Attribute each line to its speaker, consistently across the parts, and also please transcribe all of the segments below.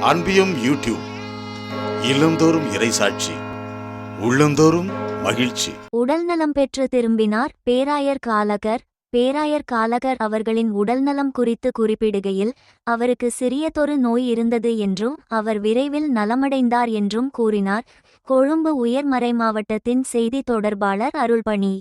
Speaker 1: அன்பியும் YouTube இல்லந்தோறும் இறைசாட்சி உள்ளந்தோறும் மகிழ்ச்சி.
Speaker 2: உடல்நலம் பெற்று திரும்பினார் பேராயர் காலகர். பேராயர் காலகர் அவர்களின் உடல்நலம் குறித்து குறிப்பிடுகையில் அவருக்கு சிறியதொரு நோய் இருந்தது என்றும் அவர் விரைவில் நலமடைந்தார் என்றும் கூறினார். கொழும்பு உயர்மறை மாவட்டத்தின் செய்தி தொடர்பாளர் அருள்பணி.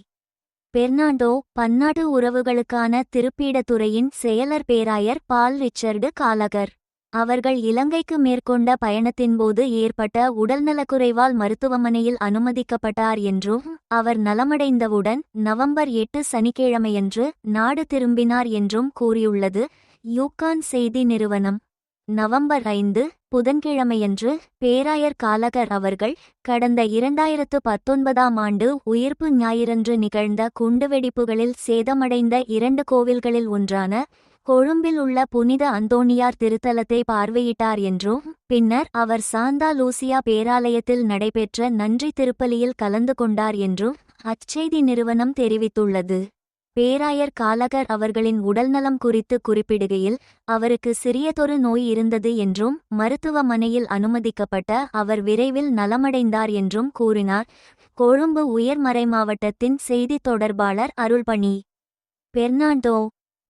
Speaker 2: பெர்னாண்டோ பன்னாட்டு உறவுகளுக்கான திருப்பீடத்துறையின் செயலர் பேராயர் பால் ரிச்சர்டு காலகர். அவர்கள் இலங்கைக்கு மேற்கொண்ட பயணத்தின்போது ஏற்பட்ட உடல்நலக்குறைவால் மருத்துவமனையில் அனுமதிக்கப்பட்டார் என்றும் அவர் நலமடைந்தவுடன் நவம்பர் எட்டு சனிக்கிழமையன்று நாடு திரும்பினார் என்றும் கூறியுள்ளது. யூகான் செய்தி நிறுவனம். நவம்பர் ஐந்து புதன்கிழமையன்று பேராயர் காலகர் அவர்கள் கடந்த இரண்டாயிரத்து பத்தொன்பதாம் ஆண்டு உயிர்ப்பு ஞாயிறன்று நிகழ்ந்த குண்டுவெடிப்புகளில் சேதமடைந்த இரண்டு கோவில்களில் ஒன்றான கொழும்பில் உள்ள புனித அந்தோணியார் திருத்தலத்தை பார்வையிட்டார் என்றும் பின்னர் அவர் சாந்தா லூசியா பேராலயத்தில் நடைபெற்ற நன்றி திருப்பலியில் கலந்து கொண்டார் என்றும் அச்செய்தி நிறுவனம் தெரிவித்துள்ளது. பேராயர் காலகர் அவர்களின் உடல்நலம் குறித்து குறிப்பிடுகையில் அவருக்கு சிறியதொரு நோய் இருந்தது என்றும் மருத்துவமனையில் அனுமதிக்கப்பட்ட அவர் விரைவில் நலமடைந்தார் என்றும் கூறினார். கொழும்பு உயர்மறை மாவட்டத்தின் செய்தி தொடர்பாளர் அருள்பணி. பெர்னாண்டோ